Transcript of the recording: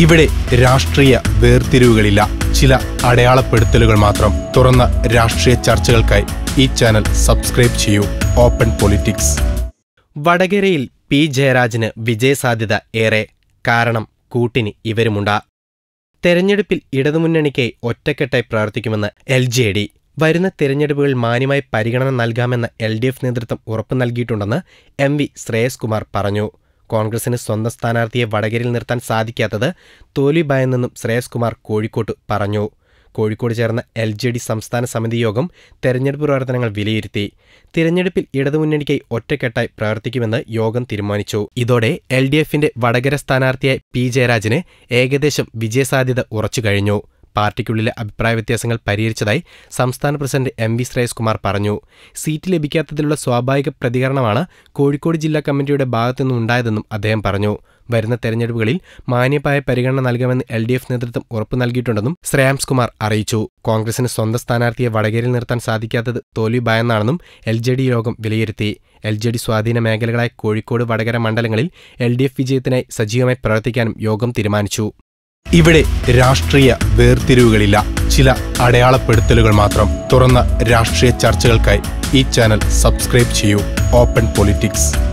ഇവിടെ രാഷ്ട്രീയ വേർതിരിവുകളില്ല. ചില അടയാളപ്പെടുത്തലുകൾ മാത്രം. തുറന്ന രാഷ്ട്രീയ ചർച്ചകൾക്കായി ഈ ചാനൽ സബ്സ്ക്രൈബ് ചെയ്യൂ. Open politics. വടകരയിൽ പി ജയരാജന് വിജയസാധ്യത ഏറെ. കാരണം കൂട്ടിന് ഇവരുമുണ്ട. തെരഞ്ഞെടുപ്പിൽ ഇടതുമുന്നണിക്ക് ഒറ്റക്കെട്ടായി പ്രവർത്തിക്കുമെന്ന് എൽ ജെ ഡി. വരുന്ന തെരഞ്ഞെടുപ്പുകൾ മാന്യമായി പരിഗണന നൽകാമെന്ന എൽ ഡി എഫ് നേതൃത്വം ഉറപ്പു നൽകിയിട്ടുണ്ടെന്ന് എം വി ശ്രേയസ് കുമാർ പറഞ്ഞു. കോൺഗ്രസിന് സ്വന്തം സ്ഥാനാർത്ഥിയെ വടകരയിൽ നിർത്താൻ സാധിക്കാത്തത് തോൽവി ഭയന്നെന്നും ശ്രേയസ് കുമാർ കോഴിക്കോട്ട് പറഞ്ഞു. കോഴിക്കോട് ചേർന്ന എൽ ജെ ഡി സംസ്ഥാന സമിതി യോഗം തെരഞ്ഞെടുപ്പ് പ്രവർത്തനങ്ങൾ വിലയിരുത്തി. തിരഞ്ഞെടുപ്പിൽ ഇടതുമുന്നണിക്കായി ഒറ്റക്കെട്ടായി പ്രവർത്തിക്കുമെന്ന് യോഗം തീരുമാനിച്ചു. ഇതോടെ എൽ ഡി എഫിന്റെ വടകര സ്ഥാനാർത്ഥിയായ പി ജയരാജന് ഏകദേശം വിജയസാധ്യത ഉറച്ചുകഴിഞ്ഞു. പാർട്ടിക്കുള്ളിലെ അഭിപ്രായ വ്യത്യാസങ്ങൾ പരിഹരിച്ചതായി സംസ്ഥാന president M V Shreyas Kumar പറഞ്ഞു. സീറ്റ് ലഭിക്കാത്തതിലുള്ള സ്വാഭാവിക പ്രതികരണമാണ് കോഴിക്കോട് ജില്ലാ കമ്മിറ്റിയുടെ ഭാഗത്തുനിന്നും ഉണ്ടായതെന്നും അദ്ദേഹം പറഞ്ഞു. വരുന്ന തെരഞ്ഞെടുപ്പുകളിൽ മാന്യമായ പരിഗണന നൽകാമെന്ന് എൽ ഡി എഫ് നേതൃത്വം ഉറപ്പു നൽകിയിട്ടുണ്ടെന്നും ശ്രേയാംസ് കുമാർ അറിയിച്ചു. കോൺഗ്രസിന് സ്വന്തം സ്ഥാനാർത്ഥിയെ വടകരയിൽ നിർത്താൻ സാധിക്കാത്തത് തോൽവി ഭയന്നാണെന്നും എൽ ജെ ഡി യോഗം വിലയിരുത്തി. എൽ ജെ ഡി സ്വാധീന മേഖലകളായ കോഴിക്കോട് വടകര മണ്ഡലങ്ങളിൽ എൽ ഡി എഫ് വിജയത്തിനായി സജീവമായി പ്രവർത്തിക്കാനും യോഗം തീരുമാനിച്ചു. ഇവിടെ രാഷ്ട്രീയ വേർതിരിവുകളില്ല. ചില അടയാളപ്പെടുത്തലുകൾ മാത്രം. തുറന്ന രാഷ്ട്രീയ ചർച്ചകൾക്കായി ഈ ചാനൽ സബ്സ്ക്രൈബ് ചെയ്യൂ. Open politics.